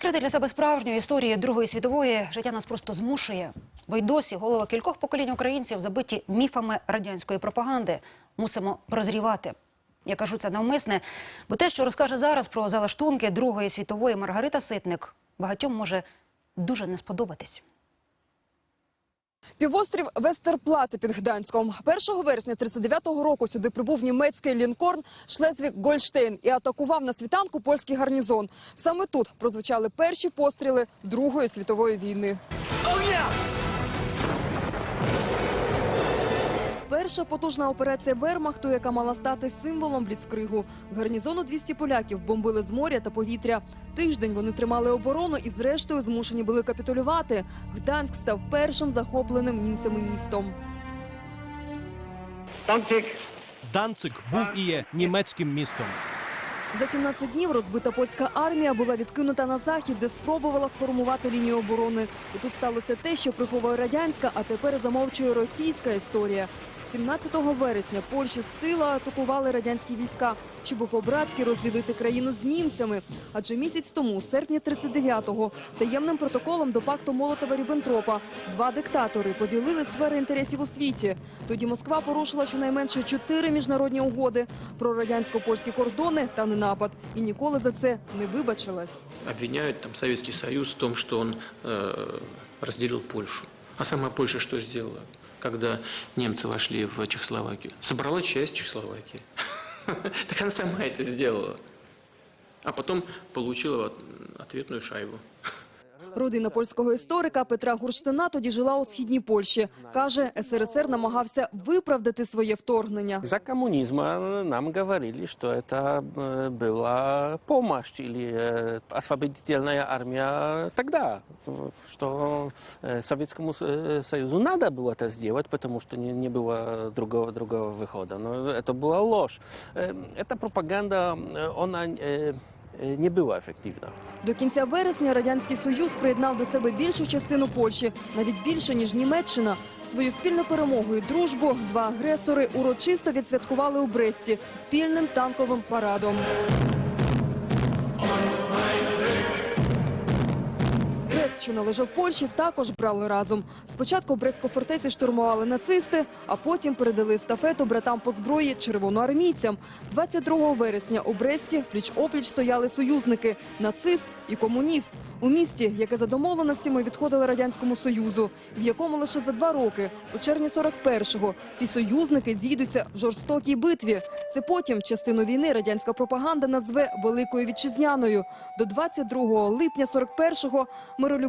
Відкрити для себе справжню історію Другої світової життя нас просто змушує. Бо й досі голови кількох поколінь українців забиті міфами радянської пропаганди. Мусимо прозрівати. Я кажу це навмисне, бо те, що розкаже зараз про залаштунки Другої світової Маргарита Ситник, багатьом може дуже не сподобатись. Півострів Вестерплати під Гданськом. 1 вересня 39-го року сюди прибув німецький лінкорн Шлезвік Гольштейн і атакував на світанку польський гарнізон. Саме тут прозвучали перші постріли Другої світової війни. Перша потужна операція Вермахту, яка мала стати символом бліцкригу. Гарнізону 200 поляків бомбили з моря та повітря. Тиждень вони тримали оборону і зрештою змушені були капітулювати. Гданськ став першим захопленим німцями містом. Данцик був і є німецьким містом. За 17 днів розбита польська армія була відкинута на захід, де спробувала сформувати лінію оборони. І тут сталося те, що приховує радянська, а тепер замовчує російська історія. 17 вересня Польщу з тила атакували радянські війська, щоб по-братськи розділити країну з німцями. Адже місяць тому, у серпні 39-го, таємним протоколом до пакту Молотова-Ріббентропа два диктатори поділили сфери інтересів у світі. Тоді Москва порушила щонайменше чотири міжнародні угоди про радянсько-польські кордони та ненапад. І ніколи за це не вибачилась. обвиняют там Советский Союз в том, что он э, разделил Польшу. А сама Польша что сделала, когда немцы вошли в Чехословакию? Собрала часть Чехословакии. Так она сама это сделала. А потом получила ответную шайбу. Родина польського історика Петра Гурштина тоді жила у східній Польщі. Каже, СРСР намагався виправдати своє вторгнення. За коммунизма нам говорили, что это э, была помощь или э, освободительная армия тогда, э, что э, Советскому С- э, Союзу надо было это сделать, потому что не, не было другого, другого выхода. Но это была ложь. Э, Эта пропаганда, э, она э, э, не була ефективна. До кінця вересня радянський союз приєднав до себе більшу частину Польщі, навіть більше ніж Німеччина. Свою спільну перемогу і дружбу два агресори урочисто відсвяткували у Бресті спільним танковим парадом. Що належав Польщі, також брали разом. Спочатку Брестську фортеці штурмували нацисти, а потім передали естафету братам по зброї червоноармійцям. 22 вересня у Бресті пліч-опліч стояли союзники – нацист і комуніст. У місті, яке за домовленостями відходило Радянському Союзу, в якому лише за два роки, у червні 41-го, ці союзники зійдуться в жорстокій битві. Це потім частину війни радянська пропаганда назве Великою Вітчизняною. До 22 липня 41-го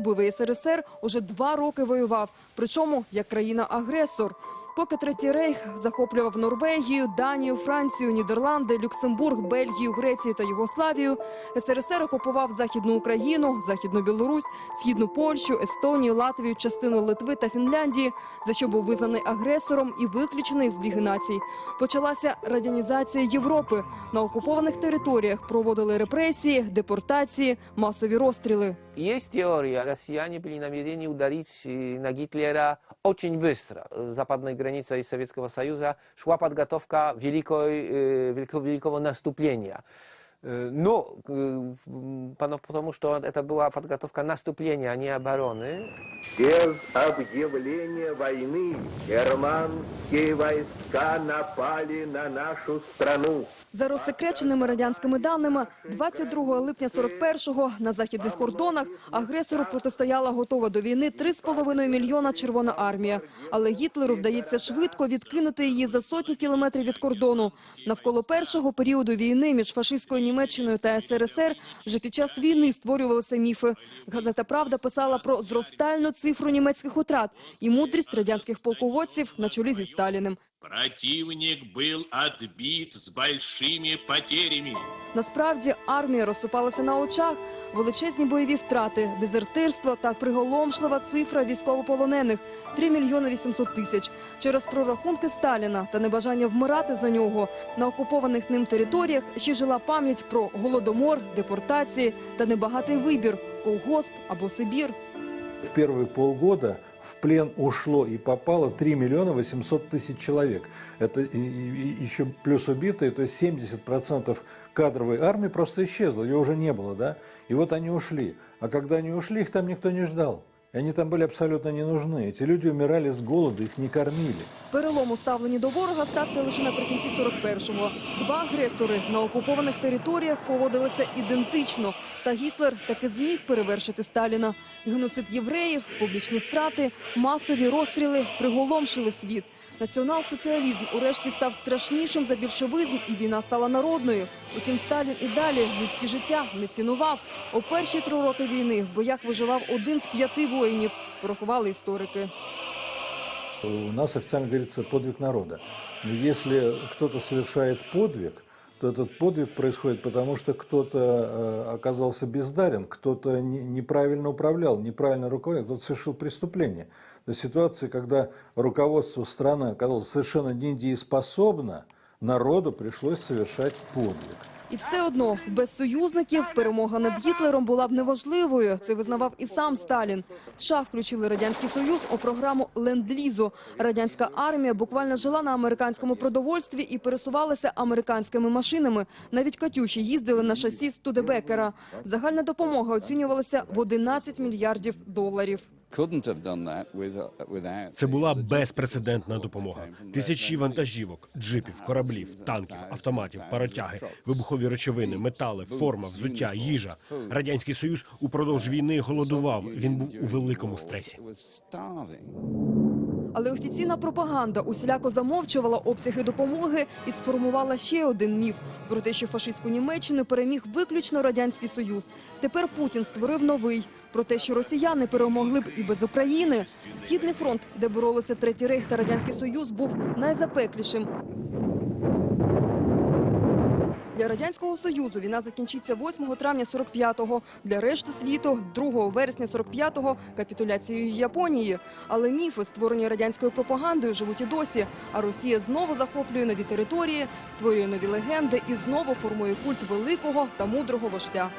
миролюбивий СРСР уже два роки воював, причому як країна-агресор. Поки Третій рейх захоплював Норвегію, Данію, Францію, Нідерланди, Люксембург, Бельгію, Грецію та Югославію, СРСР окупував Західну Україну, Західну Білорусь, Східну Польщу, Естонію, Латвію, частину Литви та Фінляндії, за що був визнаний агресором і виключений з Ліги націй. Почалася радянізація Європи. На окупованих територіях проводили репресії, депортації, масові розстріли. Есть теория, россияне были намерены ударить э, на Гитлера очень быстро. Э, Западной границей Советского Союза шла подготовка великой, э, великого, великого наступления. Э, Но э, м, пано- потому что это была подготовка наступления, а не обороны, Без объявления войны германские войска напали на нашу страну. За розсекреченими радянськими даними, 22 липня 41-го на західних кордонах агресору протистояла готова до війни 3,5 мільйона Червона армія. Але Гітлеру вдається швидко відкинути її за сотні кілометрів від кордону. Навколо першого періоду війни між фашистською Німеччиною та СРСР вже під час війни створювалися міфи. Газета «Правда» писала про зростальну цифру німецьких утрат і мудрість радянських полководців на чолі зі Сталіним. Противник был отбит с большими потерями. Насправді армія розсипалася на очах. Величезні бойові втрати, дезертирство та приголомшлива цифра військовополонених – 3 мільйони 800 тисяч. Через прорахунки Сталіна та небажання вмирати за нього на окупованих ним територіях ще жила пам'ять про голодомор, депортації та небагатий вибір – колгосп або Сибір. В первые полгода в плен ушло и попало 3 миллиона 800 тысяч человек. Это еще плюс убитые, то есть 70% кадровой армии просто исчезло, ее уже не было, да? И вот они ушли. А когда они ушли, их там никто не ждал. И они там были абсолютно не нужны. Эти люди умирали с голода, их не кормили. Перелом у ставленні до ворога стався лише наприкінці 41-го. Два агресори на окупованих територіях поводилися ідентично. Та Гітлер таки зміг перевершити Сталіна. Геноцид євреїв, публічні страти, масові розстріли приголомшили світ. Націонал-соціалізм урешті став страшнішим за більшовизм, і війна стала народною. Утім, Сталін і далі людське життя не цінував. У перші три роки війни в боях виживав один з п'яти воїнів. Порахували історики. У нас официально говорится подвиг народа. Но если кто-то совершает подвиг, то этот подвиг происходит потому, что кто-то э, оказался бездарен, кто-то не- неправильно управлял, неправильно руководил, кто-то совершил преступление. То есть ситуации, когда руководство страны оказалось совершенно недееспособно, народу пришлось совершать подвиг. І все одно без союзників перемога над Гітлером була б неважливою. Це визнавав і сам Сталін. США включили радянський союз у програму ленд-лізу. Радянська армія буквально жила на американському продовольстві і пересувалася американськими машинами. Навіть катюші їздили на шасі Студебекера. Загальна допомога оцінювалася в 11 мільярдів доларів. Це була безпрецедентна допомога. Тисячі вантажівок, джипів, кораблів, танків, автоматів, паротяги, вибухові речовини, метали, форма, взуття, їжа. Радянський Союз упродовж війни голодував. Він був у великому стресі. Але офіційна пропаганда усіляко замовчувала обсяги допомоги і сформувала ще один міф про те, що фашистську Німеччину переміг виключно радянський союз. Тепер Путін створив новий про те, що росіяни перемогли б і без України. Східний фронт, де боролися Третій Рейх та радянський союз, був найзапеклішим. Для радянського союзу війна закінчиться 8 травня 45-го. Для решти світу 2 вересня 45-го капітуляцією Японії. Але міфи, створені радянською пропагандою, живуть і досі. А Росія знову захоплює нові території, створює нові легенди і знову формує культ великого та мудрого вождя.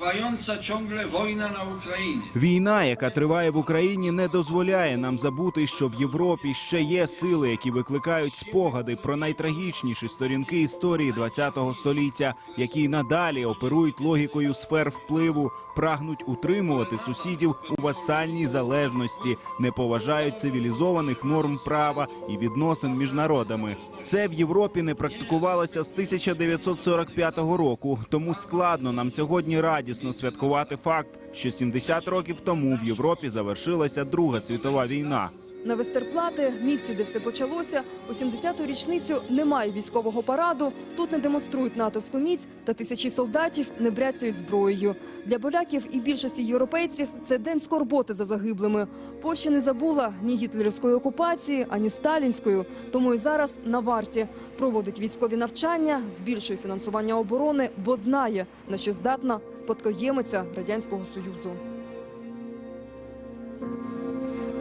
Trwająca ciągle wojna na Ukrainie. Війна, яка триває в Україні, не дозволяє нам забути, що в Європі ще є сили, які викликають спогади про найтрагічніші сторінки історії ХХ століття, які надалі оперують логікою сфер впливу, прагнуть утримувати сусідів у васальній залежності, не поважають цивілізованих норм права і відносин між народами. Це в Європі не практикувалося з 1945 року, тому складно нам сьогодні радісно святкувати факт, що 70 років тому в Європі завершилася Друга світова війна. На Вестерплати, місці, де все почалося, у 70-ту річницю немає військового параду. Тут не демонструють натовську міць, та тисячі солдатів не бряцають зброєю. Для поляків і більшості європейців це день скорботи за загиблими. Польща не забула ні гітлерівської окупації, ані сталінської. Тому і зараз на варті проводить військові навчання, збільшує фінансування оборони, бо знає на що здатна спадкоємиця радянського союзу.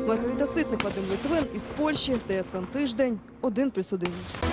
Маргарита Ситник, Вадим Литвин із Польщі, ТСН Тиждень, 1+,1.